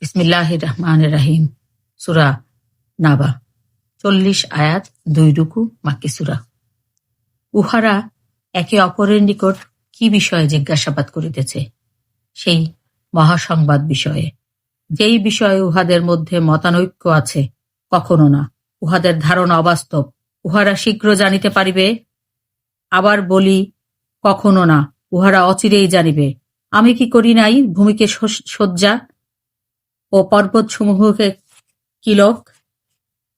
বিসমিল্লাহ রহমান রাহিম সুরা নাবা। চল্লিশ আয়াত, দুই রুকু মাক্কি সুরা। উহারা একে অপরের নিকট কি বিষয়ে জিজ্ঞাসাবাদ করিতেছে? সেই মহাসংবাদ বিষয়ে। যেই বিষয়ে উহাদের মধ্যে মতানৈক্য আছে, কখনো না। উহাদের ধারণা অবাস্তব। উহারা শীঘ্র জানিতে পারিবে? আবার বলি, কখনো না। উহারা অচিরেই জানিবে। আমি কি করি নাই? ভূমিকে শয্যা ও পর্বতসমূহকে কিলক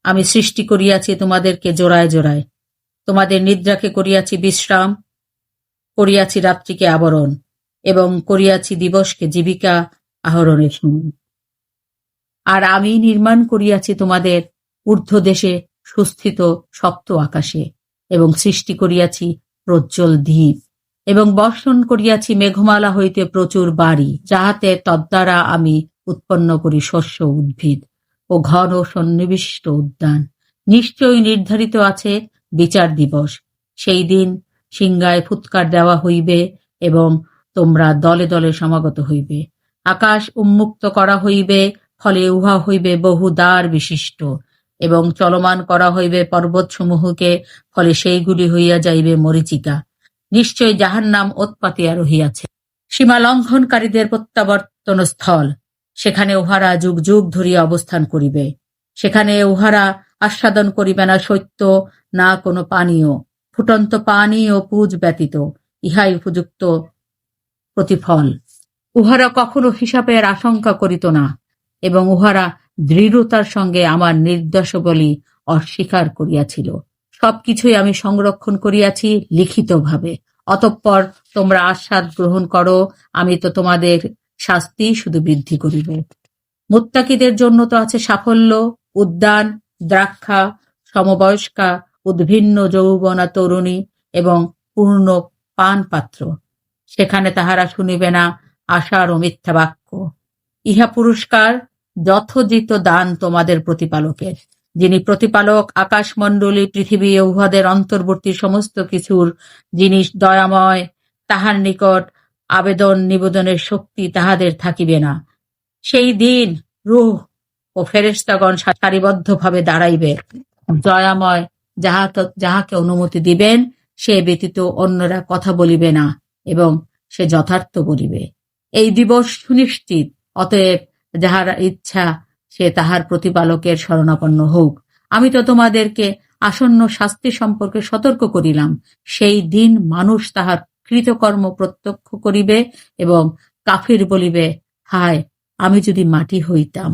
আমি সৃষ্টি করিয়াছি তোমাদেরকে জোড়ায় জোড়ায়। তোমাদের নিদ্রাকে করিয়াছি বিশ্রাম, করিয়াছি রাত্রিকে আবরণ, এবং করিয়াছি দিবসকে জীবিকা আহরণের সময় আর আমি নির্মাণ করিয়াছি তোমাদের ঊর্ধ্ব দেশে সুস্থিত সপ্ত আকাশে, এবং সৃষ্টি করিয়াছি প্রজ্জ্বল দ্বীপ, এবং বর্ষণ করিয়াছি মেঘমালা হইতে প্রচুর বাড়ি, যাহাতে তদ্বারা আমি উৎপন্ন করি শস্য উদ্ভিদ ও ঘন সন্নিবিষ্ট উদ্যান। নিশ্চয়ই নির্ধারিত আছে বিচার দিবস। সেই দিন সিংগায় ফুৎকার দেওয়া হইবে এবং তোমরা দলে দলে সমাগত হইবে। আকাশ উন্মুক্ত করা হইবে, ফলে উহা হইবে বহু দ্বার বিশিষ্ট এবং চলমান করা হইবে পর্বতসমূহকে, ফলে সেইগুলি হইয়া যাইবে মরীচিকা। নিশ্চয় যাহার নাম উৎপাতিয়া রহিয়াছে। সীমা লঙ্ঘনকারীদের প্রত্যাবর্তন স্থল সেখানে উহারা যুগ যুগ ধরিয়া অবস্থান করিবে। সেখানে উহারা আস্বাদন করিবে না সত্য, না কোনো পানীয়। ফুটন্ত পানি ও পুজ ব্যতীত, ইহাই উপযুক্ত প্রতিফল। উহারা কখনো হিসাবের আশঙ্কা করিত না, এবং উহারা দৃঢ়তার সঙ্গে আমার নির্দেশাবলী অস্বীকার করিয়াছিল। সবকিছুই আমি সংরক্ষণ করিয়াছি লিখিতভাবে। অতঃপর তোমরা আস্বাদ গ্রহণ করো, আমি তো তোমাদের শাস্তি শুধু বৃদ্ধি করিবে। মুত্তাকিদের জন্য তো আছে সাফল্য, উদ্যান, দ্রাক্ষা, সমবয়স্কা, উদ্ভিন্ন যৌবনা তরুণী এবং পূর্ণ পান পাত্র সেখানে তাহারা শুনিবে না আশার ও মিথ্যা বাক্য। ইহা পুরস্কার, যথোচিত দান তোমাদের প্রতিপালকের। যিনি প্রতিপালক, আকাশমণ্ডলী, পৃথিবী, উহাদের অন্তর্বর্তী সমস্ত কিছুর জিনিস দয়াময়, তাহার নিকট আবেদন নিবেদনের শক্তি তাহাদের থাকিবে না। সেই দিন রুহ ও ফেরেশতাগণ সারিবদ্ধভাবে দাঁড়াইবে। জয়াময় যাহা যাহাকে অনুমতি দিবেন, সে ব্যতীত অন্যরা কথা বলিবে না এবং সে যথার্থ বলিবে। এই দিবস সুনিশ্চিত, অতএব যাহার ইচ্ছা সে তাহার প্রতিপালকের শরণাপন্ন হোক। আমি তো তোমাদেরকে আসন্ন শাস্তি সম্পর্কে সতর্ক করিলাম। সেই দিন মানুষ তাহার কৃতকর্ম প্রত্যক্ষ করিবে এবং কাফির বলিবে হায় আমি যদি মাটি হইতাম।